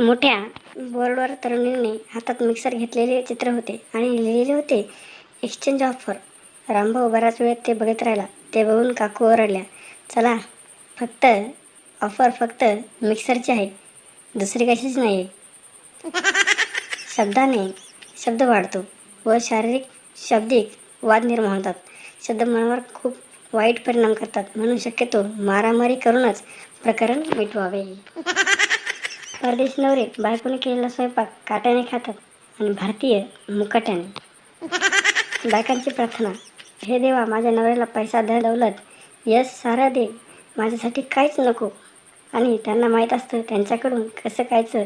मोठ्या बोर्डवर तरुणीने हातात मिक्सर घेतलेले चित्र होते आणि लिहिलेले होते एक्सचेंज ऑफर रामभाऊ बराच वेळ ते बघत राहिला. ते बघून काकू ओरडल्या चला फक्त ऑफर फक्त मिक्सरची आहे. दुसरी कशीच नाही आहे शब्दाने शब्द वाढतो व शारीरिक शाब्दिक वाद निर्माण होतात. शब्द मनावर खूप वाईट परिणाम करतात. म्हणून शक्यतो मारामारी करूनच प्रकरण मिटवावे. परदेशी नवरे बायकोने केलेला स्वयंपाक काट्याने खातात आणि भारतीय मुकाट्याने. बायकांची प्रार्थना हे देवा माझ्या नवऱ्याला पैसा द दौलत यश सारा दे. माझ्यासाठी काहीच नको. आणि त्यांना माहीत असतं त्यांच्याकडून कसं कायचं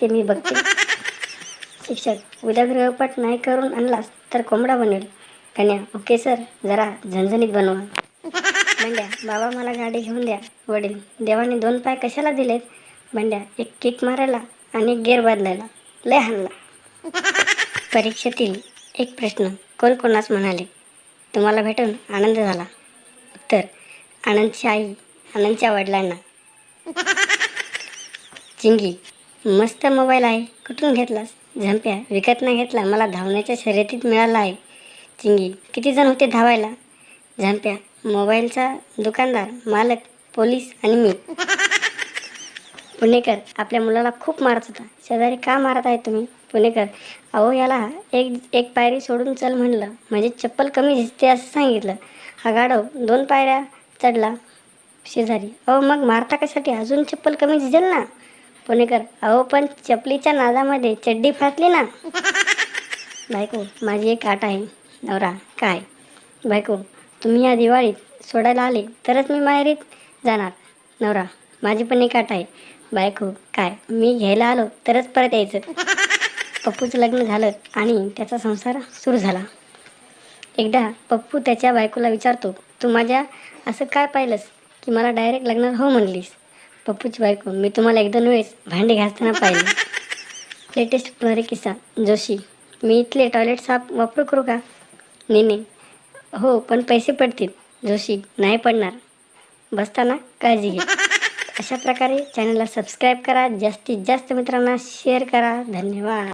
ते मी बघते. शिक्षक उद्या गृहपाठ नाही करून आणलास तर कोंबडा बनेल. कन्या ओके सर जरा झणझणीत बनवा. बंड्या बाबा मला गाडी घेऊन द्या. वडील देवाने दोन पाय कशाला दिलेत? बंड्या एक किक मारायला आणि गेअर बदलायला. लय हाणला. परीक्षेतील एक प्रश्न कोण कोणास म्हणाले? तुम्हाला भेटून आनंद झाला. उत्तर आनंदची आई आनंदच्या वडिलांना. चिंगी मस्त मोबाईल आहे. कुठून घेतलास? झंप्या विकत नाही घेतला. मला धावण्याच्या शर्यतीत मिळाला आहे. चिंगी किती जण होते धावायला? झंप्या मोबाईलचा दुकानदार मालक पोलीस आणि मी. पुणेकर आपल्या मुलाला खूप मारत होता. शेजारी का मारत आहे तुम्ही? पुणेकर अहो याला एक एक पायरी सोडून चल म्हणलं. म्हणजे चप्पल कमी झिजते असं सांगितलं. हा गाडव दोन पायऱ्या चढला शेजारी. अहो मग मारता कशासाठी? अजून चप्पल कमी झिजेल ना? पुणेकर अहो पण चपलीच्या नादामध्ये चड्डी फाटली ना? बायको माझी एक आट आहे. नवरा काय? बायको तुम्ही या दिवाळीत सोडायला आले तरच मी माहेरीत जाणार. नवरा माझी पण एक आट आहे. बायको काय? मी घ्यायला आलो तरच परत यायचं. पप्पूचं लग्न झालं आणि त्याचा संसार सुरू झाला. एकदा पप्पू त्याच्या बायकोला विचारतो तू माझ्या असं काय पाहिलंस की मला डायरेक्ट लग्नात हो म्हणलीस पप्पूची बायको मी तुम्हाला एक दोन वेळेस भांडे घासताना पाहिलं. लेटेस्ट पुणारे किस्सा. जोशी मी इथले टॉयलेट साफ वापरू करू का नेने हो पण पैसे पडतील. जोशी नाही पडणार. बसताना काळजी घे. अशा प्रकारे चॅनलला सबस्क्राईब करा. जास्तीत जास्त मित्रांना शेअर करा. धन्यवाद.